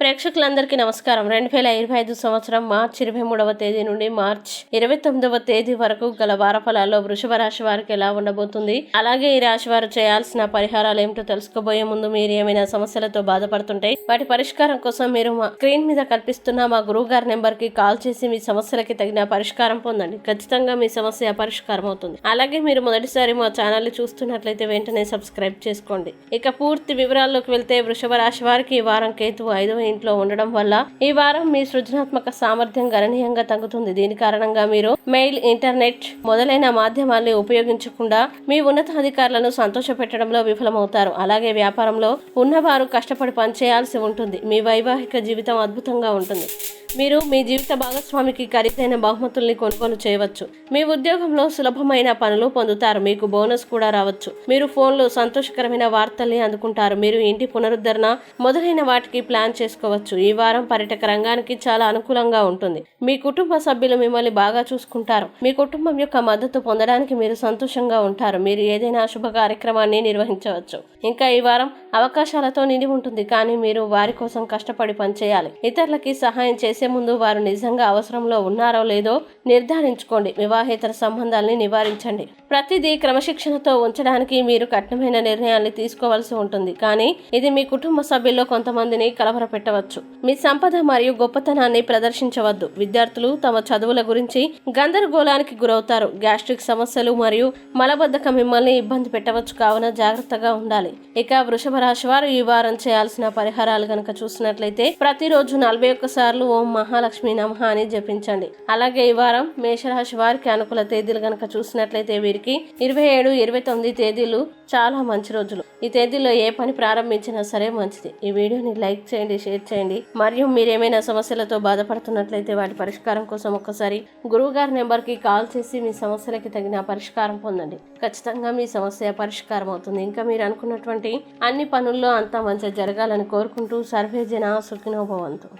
ప్రేక్షకులందరికీ నమస్కారం. రెండు వేల ఇరవై ఐదు సంవత్సరం మార్చ్ ఇరవై మూడవ తేదీ నుండి మార్చ్ ఇరవై తొమ్మిదవ తేదీ వరకు గల వార ఫలాల్లో వృషభ రాశి వారికి ఎలా ఉండబోతుంది? అలాగే ఈ రాశి వారు చేయాల్సిన పరిహారాలు ఏమిటో తెలుసుకోబోయే ముందు మీరు ఏమైనా సమస్యలతో బాధపడుతుంటే వాటి పరిష్కారం కోసం మీరు మా స్క్రీన్ మీద కల్పిస్తున్న మా గురువు గారి నెంబర్కి కాల్ చేసి మీ సమస్యలకి తగిన పరిష్కారం పొందండి. ఖచ్చితంగా మీ సమస్య పరిష్కారం అవుతుంది. అలాగే మీరు మొదటిసారి మా ఛానల్ చూస్తున్నట్లయితే వెంటనే సబ్స్క్రైబ్ చేసుకోండి. ఇక పూర్తి వివరాల్లోకి వెళ్తే వృషభ రాశి వారికి ఈ వారం కేతు ఐదవ ఇంట్లో ఉండడం వల్ల ఈ వారం మీ సృజనాత్మక సామర్థ్యం గణనీయంగా తగ్గుతుంది. దీని కారణంగా మీరు మెయిల్ ఇంటర్నెట్ మొదలైన మాధ్యమాల్ని ఉపయోగించకుండా మీ ఉన్నతాధికారులను సంతోషపెట్టడంలో విఫలమవుతారు. అలాగే వ్యాపారంలో ఉన్నవారు కష్టపడి పనిచేయాల్సి ఉంటుంది. మీ వైవాహిక జీవితం అద్భుతంగా ఉంటుంది. మీరు మీ జీవిత భాగస్వామికి ఖరీదైన బహుమతుల్ని కొనుగోలు చేయవచ్చు. మీ ఉద్యోగంలో సులభమైన పనులు పొందుతారు. మీకు బోనస్ కూడా రావచ్చు. మీరు ఫోన్లో సంతోషకరమైన వార్తల్ని అందుకుంటారు. మీరు ఇంటి పునరుద్ధరణ మొదలైన వాటికి ప్లాన్ చేసుకోవచ్చు. ఈ వారం పర్యటక రంగానికి చాలా అనుకూలంగా ఉంటుంది. మీ కుటుంబ సభ్యులు మిమ్మల్ని బాగా చూసుకుంటారు. మీ కుటుంబం యొక్క మద్దతు పొందడానికి మీరు సంతోషంగా ఉంటారు. మీరు ఏదైనా శుభ కార్యక్రమాన్ని నిర్వహించవచ్చు. ఇంకా ఈ వారం అవకాశాలతో నిండి ఉంటుంది. కానీ మీరు వారి కోసం కష్టపడి పనిచేయాలి. ఇతరులకి సహాయం చేసి ముందు వారు నిజంగా అవసరంలో ఉన్నారో లేదో నిర్ధారించుకోండి. వివాహేతర సంబంధాలని నివారించండి. ప్రతిదీ క్రమశిక్షణతో ఉంచడానికి మీరు కఠినమైన నిర్ణయాన్ని తీసుకోవాల్సి ఉంటుంది. కానీ ఇది మీ కుటుంబ సభ్యుల్లో కొంతమందిని కలవరపెట్టవచ్చు. మీ సంపద మరియు గొప్పతనాన్ని ప్రదర్శించవద్దు. విద్యార్థులు తమ చదువుల గురించి గందరగోళానికి గురవుతారు. గ్యాస్ట్రిక్ సమస్యలు మరియు మలబద్ధకం మిమ్మల్ని ఇబ్బంది పెట్టవచ్చు. కావున జాగ్రత్తగా ఉండాలి. ఇక వృషభ రాశి వారు ఈ వారం చేయాల్సిన పరిహారాలు కనుక చూసినట్లయితే ప్రతిరోజు నలభై ఒక్కసార్లు ఓం మహాలక్ష్మి నమః అని జపించండి. అలాగే ఈ వారం మేషరాశి వారికి అనుకూల తేదీలు కనుక చూసినట్లయితే వీరికి ఇరవై ఏడు ఇరవై తొమ్మిది తేదీలు చాలా మంచి రోజులు. ఈ తేదీలో ఏ పని ప్రారంభించినా సరే మంచిది. ఈ వీడియోని లైక్ చేయండి షేర్ చేయండి. మరియు మీరేమైనా సమస్యలతో బాధపడుతున్నట్లయితే వాటి పరిష్కారం కోసం ఒక్కసారి గురువు గారి నెంబర్కి కాల్ చేసి మీ సమస్యలకి తగిన పరిష్కారం పొందండి. ఖచ్చితంగా మీ సమస్య పరిష్కారం అవుతుంది. ఇంకా మీరు అనుకున్నటువంటి అన్ని పనుల్లో అంతా మంచిగా జరగాలని కోరుకుంటూ సర్వే జన సుఖినోభవంతు